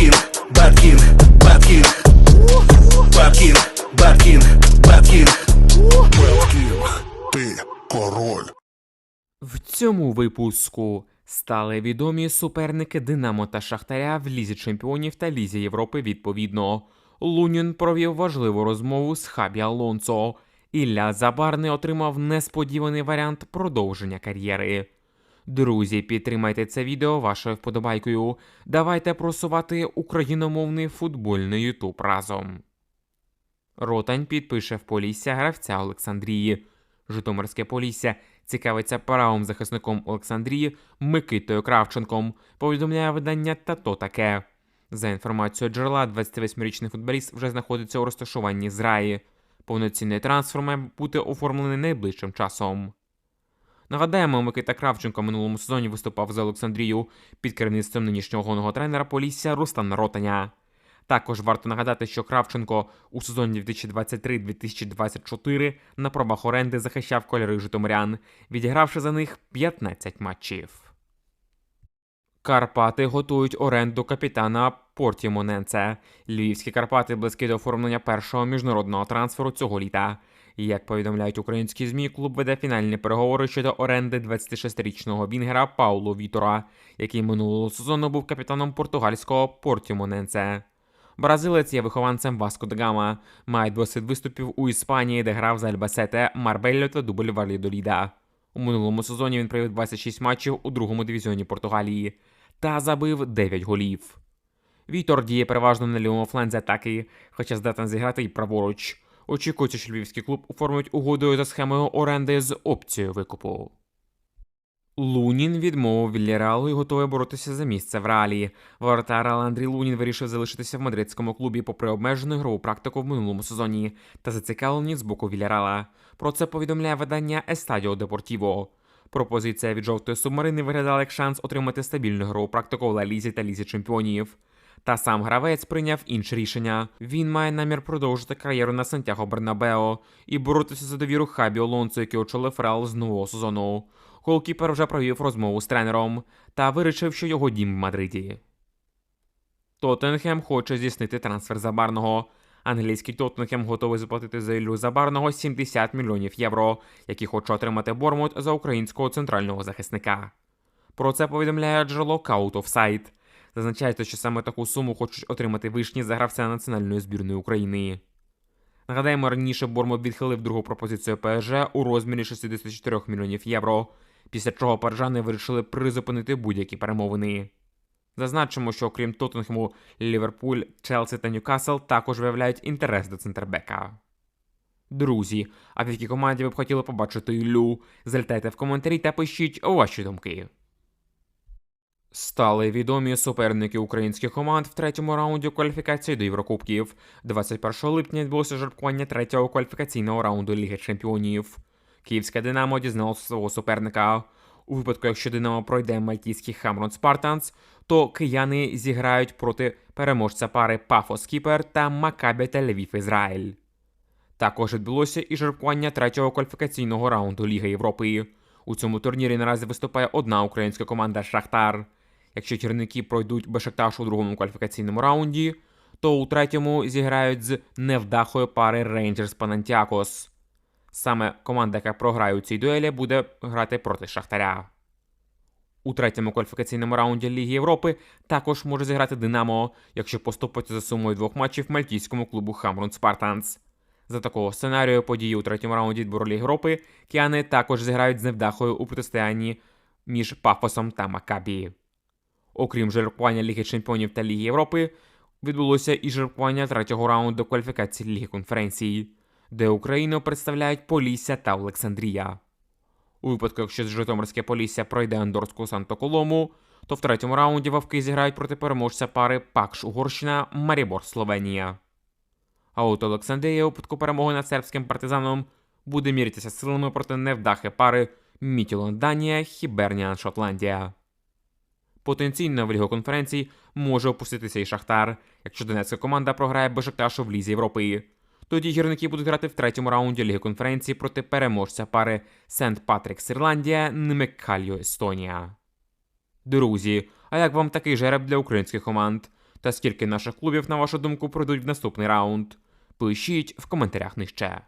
Бабкін, Бабкін, Бабкін, Бабкін, Бабкін, Бабкін. Бабкін, ти король. В цьому випуску стали відомі суперники Динамо та Шахтаря в Лізі Чемпіонів та Лізі Європи відповідно. Лунін провів важливу розмову з Хабі Алонсо. Ілля Забарний отримав несподіваний варіант продовження кар'єри. Друзі, підтримайте це відео вашою вподобайкою. Давайте просувати україномовний футбольний ютуб разом. Ротань підпише в Полісся гравця Олександрії. Житомирське Полісся цікавиться правим захисником Олександрії Микитою Кравченком, повідомляє видання Тато таке. За інформацією джерела, 28-річний футболіст вже знаходиться у розташуванні з Раї. Повноцінний трансфер має бути оформлений найближчим часом. Нагадаємо, Микита Кравченко минулому сезоні виступав за Олександрію під керівництвом нинішнього головного тренера Полісся Руслана Ротаня. Також варто нагадати, що Кравченко у сезоні 2023-2024 на пробах оренди захищав кольори Житомирян, відігравши за них 15 матчів. Карпати готують оренду капітана Портімоненце. Львівські Карпати близькі до оформлення першого міжнародного трансферу цього літа. Як повідомляють українські ЗМІ, клуб веде фінальні переговори щодо оренди 26-річного вінгера Пауло Вітора, який минулого сезону був капітаном португальського Портімоненце. Бразилець є вихованцем Васко де Гама, має досвід виступів у Іспанії, де грав за Альбасете, Марбелло та дубль Валідоліда. У минулому сезоні він провів 26 матчів у другому дивізіоні Португалії та забив 9 голів. Вітор діє переважно на лівому фланзі атаки, хоча здатен зіграти й праворуч. Очікується, що львівський клуб оформить угодою за схемою оренди з опцією викупу. Лунін відмовив Вільяреалу і готовий боротися за місце в реалі. Воротар Андрій Лунін вирішив залишитися в мадридському клубі попри обмежену ігрову практику в минулому сезоні та зацікавлені з боку Вільяреала. Про це повідомляє видання Естадіо Депортіво. Пропозиція від жовтої субмарини виглядала як шанс отримати стабільну ігрову практику в Ла Лізі та Лізі чемпіонів. Та сам гравець прийняв інше рішення. Він має намір продовжити кар'єру на Сантьяго Бернабео і боротися за довіру Хабі Олонсо, який очолив Реал з нового сезону. Голкіпер вже провів розмову з тренером та вирішив, що його дім в Мадриді. Тоттенхем хоче здійснити трансфер Забарного. Англійський Тоттенхем готовий заплатити за Іллю Забарного 70 мільйонів євро, які хоче отримати Бормут за українського центрального захисника. Про це повідомляє джерело of Sight. Зазначається, що саме таку суму хочуть отримати вишні за гравця національної збірної України. Нагадаємо, раніше Бормут відхилив другу пропозицію ПСЖ у розмірі 64 мільйонів євро, після чого парижани вирішили призупинити будь-які перемовини. Зазначимо, що окрім Тоттенхему, Ліверпуль, Челсі та Ньюкасл також виявляють інтерес до центрбека. Друзі, а в якій команді ви б хотіли побачити Іллю? Залітайте в коментарі та пишіть ваші думки. Стали відомі суперники українських команд в третьому раунді кваліфікації до Єврокубків. 21 липня відбулося жеребкування третього кваліфікаційного раунду Ліги Чемпіонів. Київське Динамо дізналося свого суперника. У випадку, якщо Динамо пройде мальтійський Хамрон Спартанс, то кияни зіграють проти переможця пари Пафос Кіпер та Макабі Тель-Авів Ізраїль. Також відбулося і жеребкування третього кваліфікаційного раунду Ліги Європи. У цьому турнірі наразі виступає одна українська команда Шахтар. Якщо черники пройдуть Бешекташ у другому кваліфікаційному раунді, то у третьому зіграють з невдахою пари Рейнджерс Панантіакос. Саме команда, яка програє у цій дуелі, буде грати проти Шахтаря. У третьому кваліфікаційному раунді Ліги Європи також може зіграти Динамо, якщо поступиться за сумою двох матчів мальтійському клубу Хамрун Спартанс. За такого сценарію події у третьому раунді відбору Ліги Європи кіани також зіграють з невдахою у протистоянні між Пафосом та Макабі. Окрім жеребкування Ліги Чемпіонів та Ліги Європи, відбулося і жеребкування третього раунду кваліфікації Ліги конференції, де Україну представляють Полісся та Олександрія. У випадку, якщо Житомирське Полісся пройде Андорську Санто Колому, то в третьому раунді вовки зіграють проти переможця пари Пакш Угорщина Марібор Словенія. А от Олександрія у випадку перемоги над сербським партизаном буде мірятися силами проти невдахи пари Мітілон Данія Хіберніан Шотландія. Потенційно в Лігу конференцій може опуститися і Шахтар, якщо донецька команда програє Бешикташу в Лізі Європи. Тоді гірники будуть грати в третьому раунді Ліги конференції проти переможця пари Сент Патрікс Ірландія Немеккальо Естонія. Друзі, а як вам такий жереб для українських команд? Та скільки наших клубів, на вашу думку, пройдуть в наступний раунд? Пишіть в коментарях нижче.